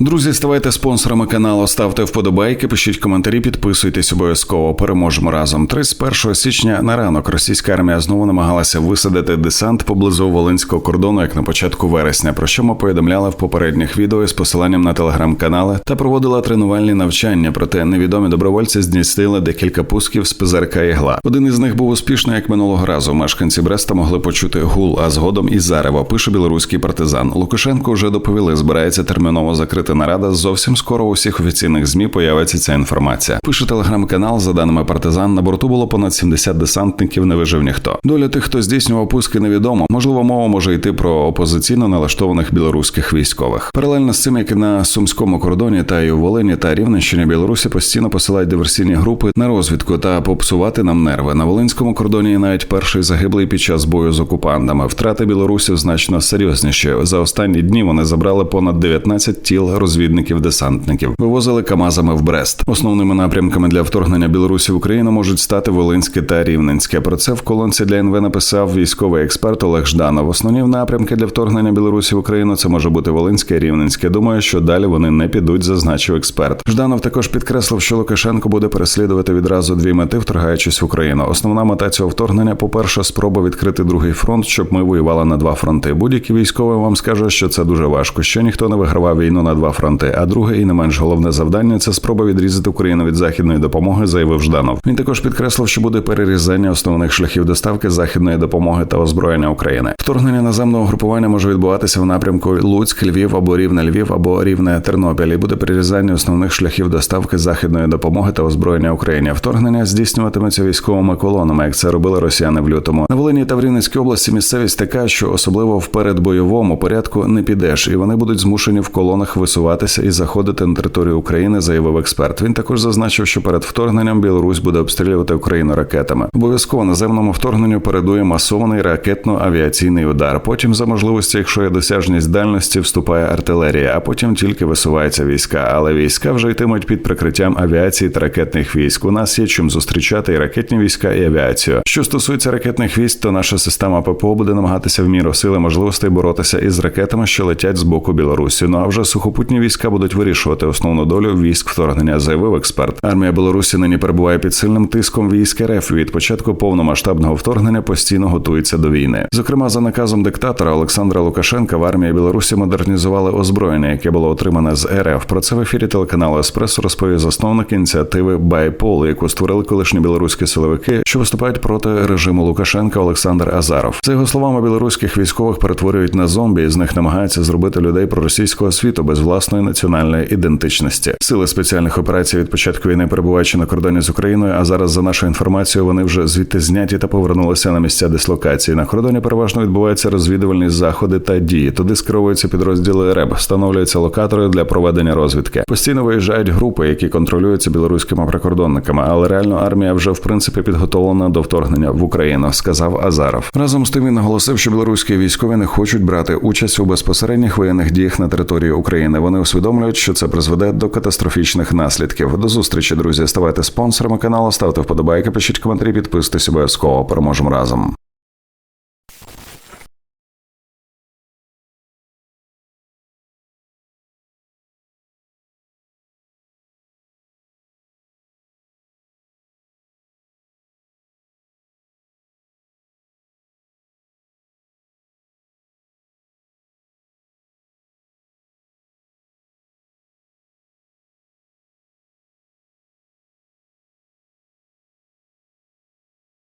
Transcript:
Друзі, ставайте спонсорами каналу, ставте вподобайки, пишіть коментарі, підписуйтесь обов'язково. Переможемо разом. 31 січня на ранок російська армія знову намагалася висадити десант поблизу волинського кордону, як на початку вересня. Про що ми повідомляли в попередніх відео з посиланням на телеграм-канали та проводила тренувальні навчання. Проте невідомі добровольці здійснили декілька пусків з ПЗРК «Ігла». Один із них був успішний, як минулого разу. Мешканці Бреста могли почути гул, а згодом і зарево. Пише білоруський партизан. Лукашенко вже доповіли, збирається терміново закрити нарада. Зовсім скоро у всіх офіційних змі появиться ця інформація. Пише телеграм-канал. За даними партизан, на борту було понад 70 десантників. Не вижив ніхто. Доля тих, хто здійснював пуски, невідомо. Можливо, мова може йти про опозиційно налаштованих білоруських військових. Паралельно з цим, як і на сумському кордоні та й у Волині та Рівненщині, Білорусі постійно посилають диверсійні групи на розвідку та попсувати нам нерви. На волинському кордоні навіть перший загиблий під час бою з окупантами. Втрати білорусів значно серйозніші. За останні дні вони забрали понад 19 тіл розвідників-десантників, вивозили камазами в Брест. Основними напрямками для вторгнення Білорусі в Україну можуть стати Волинське та Рівненське. Про це в колонці для НВ написав військовий експерт Олег Жданов. Основні напрямки для вторгнення Білорусі в Україну це може бути Волинське і Рівненське. Думаю, що далі вони не підуть, зазначив експерт. Жданов також підкреслив, що Лукашенко буде переслідувати відразу дві мети, вторгаючись в Україну. Основна мета цього вторгнення, по-перше, спроба відкрити другий фронт, щоб ми воювали на два фронти. Будь-який військовий вам скаже, що це дуже важко. Що ніхто не вигравав війну на два фронти. А друге і не менш головне завдання це спроба відрізати Україну від західної допомоги, заявив Жданов. Він також підкреслив, що буде перерізання основних шляхів доставки західної допомоги та озброєння України. Вторгнення наземного групування може відбуватися в напрямку Луцьк, Львів або Рівне Львів або Рівне Тернопіль. І буде перерізання основних шляхів доставки західної допомоги та озброєння Україні. Вторгнення здійснюватиметься військовими колонами, як це робили росіяни в лютому. На Волині та в Рівненській області місцевість така, що особливо в передбойовому порядку не підеш, і вони будуть змушені в колонах висуватися і заходити на територію України, заявив експерт. Він також зазначив, що перед вторгненням Білорусь буде обстрілювати Україну ракетами. Обов'язково наземному вторгненню передує масований ракетно-авіаційний удар. Потім, за можливості, якщо є досяжність дальності, вступає артилерія, а потім тільки висуваються війська. Але війська вже йтимуть під прикриттям авіації та ракетних військ. У нас є чим зустрічати і ракетні війська, і авіацію. Що стосується ракетних військ, то наша система ППО буде намагатися в міру сили можливостей боротися із ракетами, що летять з боку Білорусі. Ну а вже сухопутні війська будуть вирішувати основну долю військ вторгнення, заявив експерт. Армія Білорусі нині перебуває під сильним тиском військ РФ. Від початку повномасштабного вторгнення постійно готується до війни. Зокрема, за наказом диктатора Олександра Лукашенка в армії Білорусі модернізували озброєння, яке було отримане з РФ. Про це в ефірі телеканалу Еспресо розповів засновник ініціативи Байпол, яку створили колишні білоруські силовики, що виступають проти режиму Лукашенка Олександр Азаров. За його словами, білоруських військових перетворюють на зомбі, і з них намагаються зробити людей проросійського світу без власної національної ідентичності. Сили спеціальних операцій від початку війни перебуваючи на кордоні з Україною. А зараз, за нашою інформацією, вони вже звідти зняті та повернулися на місця дислокації. На кордоні переважно відбуваються розвідувальні заходи та дії. Туди скеровуються підрозділи РЕБ, встановлюються локатори для проведення розвідки. Постійно виїжджають групи, які контролюються білоруськими прикордонниками, але реально армія вже в принципі підготовлена до вторгнення в Україну, сказав Азаров. Разом з тим він наголосив, що білоруські військові не хочуть брати участь у безпосередніх воєнних діях на території України. Вони усвідомлюють, що це призведе до катастрофічних наслідків. До зустрічі, друзі. Ставайте спонсорами каналу, ставте вподобайки, пишіть коментарі, підписуйтесь обов'язково. Переможемо разом.